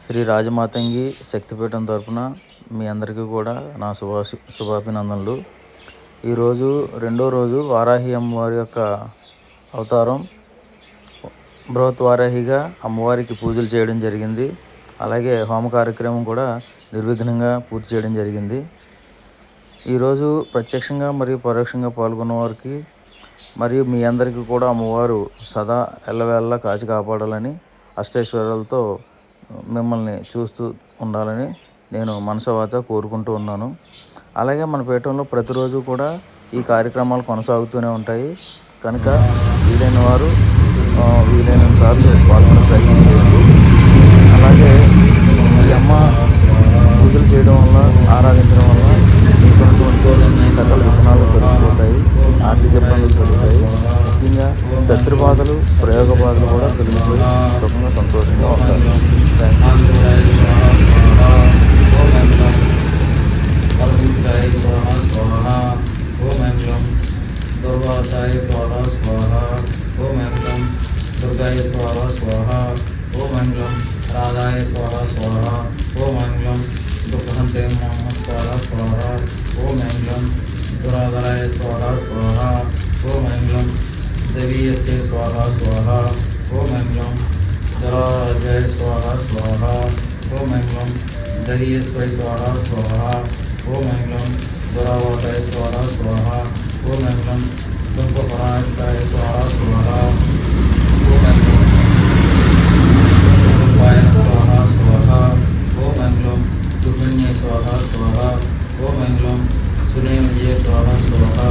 శ్రీ రాజమాతంగి శక్తిపీఠం తరపున మీ అందరికీ కూడా నా శుభా శుభాభినందనలు. ఈరోజు రెండో రోజు వారాహి అమ్మవారి యొక్క అవతారం. బృహత్ వారాహిగా అమ్మవారికి పూజలు చేయడం జరిగింది. అలాగే హోమ కార్యక్రమం కూడా నిర్విఘ్నంగా పూర్తి చేయడం జరిగింది. ఈరోజు ప్రత్యక్షంగా మరియు పరోక్షంగా పాల్గొన్న వారికి మరియు మీ అందరికీ కూడా అమ్మవారు సదా ఎల్లవేళ్ళ కాచి కాపాడాలని అష్టైశ్వర్యాలతో మిమ్మల్ని చూస్తూ ఉండాలని నేను మనసవాచ కోరుకుంటూ ఉన్నాను. అలాగే మన పీఠంలో ప్రతిరోజు కూడా ఈ కార్యక్రమాలు కొనసాగుతూనే ఉంటాయి. కనుక వీలైన వారు వీలైన సార్లు పాల్గొనే ప్రయత్నం చేయండి. అలాగే ఈ అమ్మ పూజలు చేయడం వల్ల ఆరాధించడం వల్ల బాధలు ప్రయోగ బాధలు కూడా తొలగిపోయి సుఖంగా సంతోషంగా ఉంటారు దుర్వాసాయ స్వాహ స్వాహ ఓ మంగళం దుర్గాయ స్వాహ స్వాహ ఓ మంగళం రాధాయ స్వాహ స్వాహ ఓ మంగళం దుఃఖంతే మమ స్వాహ స్వాహ ఓ మంగళం దురాధరాయ స్వాహ స్వాహ ఓ మంగళం मङ्गलं से स्वाहा स्वाहा ॐ मङ्गलं जराजय स्वाहा स्वाहा ॐ मङ्गलं दरीयस्वै स्वाहा स्वाहा ॐ मङ्गलं दुरावासाय स्वाहा स्वाहा ॐ मङ्गलं दुःखपरायष्टाय स्वाहा स्वाहा ॐ मङ्गलं रूपाय स्वाहा स्वाहा ॐ मङ्गलं सुकन्ये स्वाहा स्वाहा ॐ मङ्गलं सुनेमये स्वाहा स्वाहा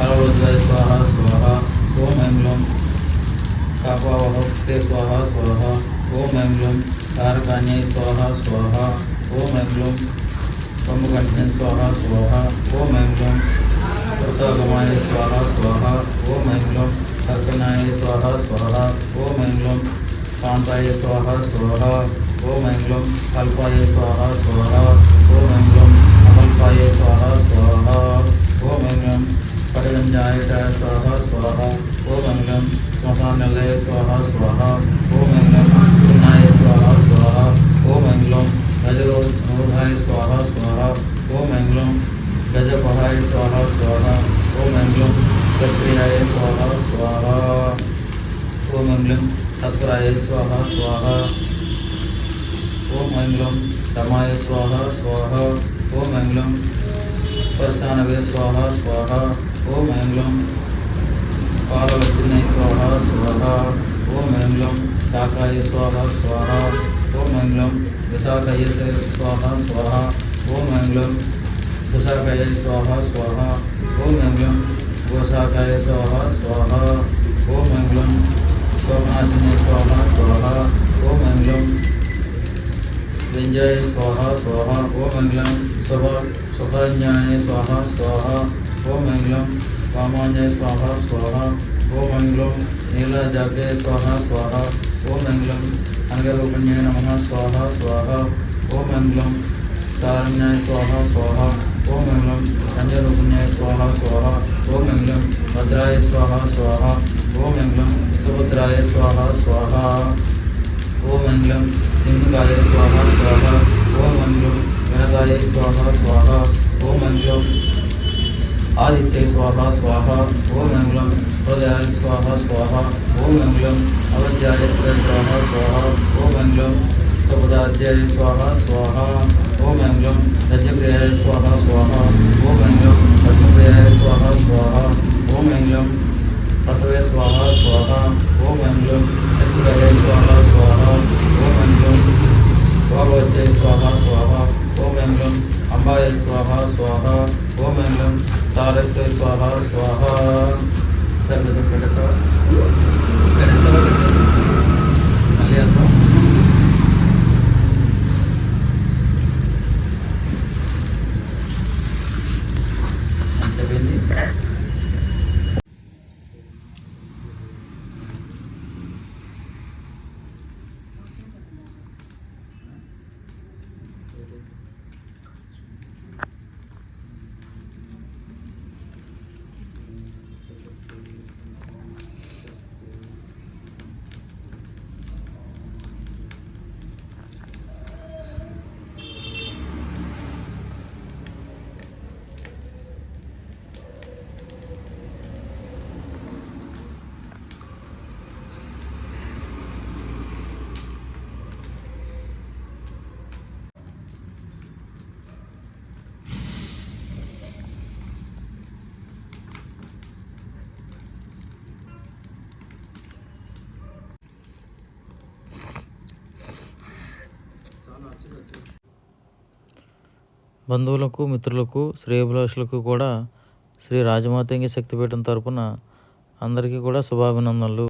कलवोद्वय स्वाहा स्वाहा ॐ मङ्गलं कापावहस्ते स्वाहा स्वाहा ॐ मङ्गलं तारकान्ये स्वाहा स्वाहा ॐ मङ्गलं कम्बकण्ठे स्वाहा स्वाहा ॐ मङ्गलं कृतगमाय स्वाहा स्वाहा ॐ मङ्गलं कर्कनाय स्वाहा स्वाहा ॐ मङ्गलं कान्ताय स्वाहा स्वाहा ॐ मङ्गलं कल्पाय स्वाहा स्वाहा ॐ मङ्गलं अकल्पाय स्वाहा स्वाहा ॐ मङ्गलं कटिरञ्जायटाय स्वाहा स्वाहा ॐ मङ्गलं श्मशानलय स्वाहा स्वाहा ॐ मङ्गलं पुन्नाय स्वाहा स्वाहा ॐ मङ्गलं गजरोधाय स्वाहा स्वाहा ॐ मङ्गलं गजपहाय स्वाहा स्वाहा ॐ मङ्गलं गजप्रियाय स्वाहा स्वाहा ॐ मङ्गलं तत्पराय स्वाहा स्वाहा ॐ मङ्गलं धर्माय स्वाहा स्वाहा ॐ मङ्गलं परशानवे स्वाहा स्वाहा ॐ मङ्गलं कालवसिने स्वाहा स्वाहा ॐ मङ्गलं शाकाय स्वाहा स्वाहा ॐ मङ्गलं विशाखाय स्वाहा स्वाहा ॐ मङ्गलं कुशाकाय स्वाहा स्वाहा ॐ मङ्गलं गोशाखाय स्वाहा स्वाहा ॐ मङ्गलं शोकनाशिने स्वाहा स्वाहा ॐ मङ्गलं विञ्जय स्वाहा स्वाहा ॐ मङ्गलं सुभ सुखज्ञाने स्वाहा स्वाहा ॐ मङ्गलं कामाञ्जय स्वाहा स्वाहा ॐ मङ्गलं नीलजागे स्वाहा स्वाहा ॐ मङ्गलं अङ्गरूपिण्ये नमः स्वाहा स्वाहा ॐ मङ्गलं तारण्याय स्वाहा स्वाहा ॐ मङ्गलं कन्यारूपिण्याय स्वाहा स्वाहा ॐ मङ्गलं भद्राय स्वाहा स्वाहा ॐ मङ्गलं सुभद्राय स्वाहा स्वाहा ओम मङ्गलं सिंहकाय स्वाहा स्वाहा ॐ मङ्गलं गणकाय स्वाहा स्वाहा ॐ मङ्गलं आदित्य स्वाहा स्वाहा ओम मंगलम हृदय स्वाहा स्वाहा ओम मंगलम अवध्याय स्वाहा स्वाहा ओम मंगलम सपदाध्याय स्वाहा स्वाहा ओम मंगलम रजप्रियाय स्वाहा स्वाहा ओम मंगलम रजप्रियाय स्वाहा स्वाहा ओम मंगलम प्रसवे स्वाहा स्वाहा ओम मंगलम सचिवाय स्वाहा स्वाहा ओम मंगलम स्वाहा स्वाहा ओम मंगलम अम्बाय स्वाहा स्वाहा ओम मंगलम గ్లం సారస్వై స్వాహ స్వాహ సర్వద పెడత బంధువులకు మిత్రులకు శ్రేయభిలాషులకు కూడా శ్రీ రాజమాతంగి శక్తిపీఠం తరపున అందరికీ కూడా శుభాభినందనలు.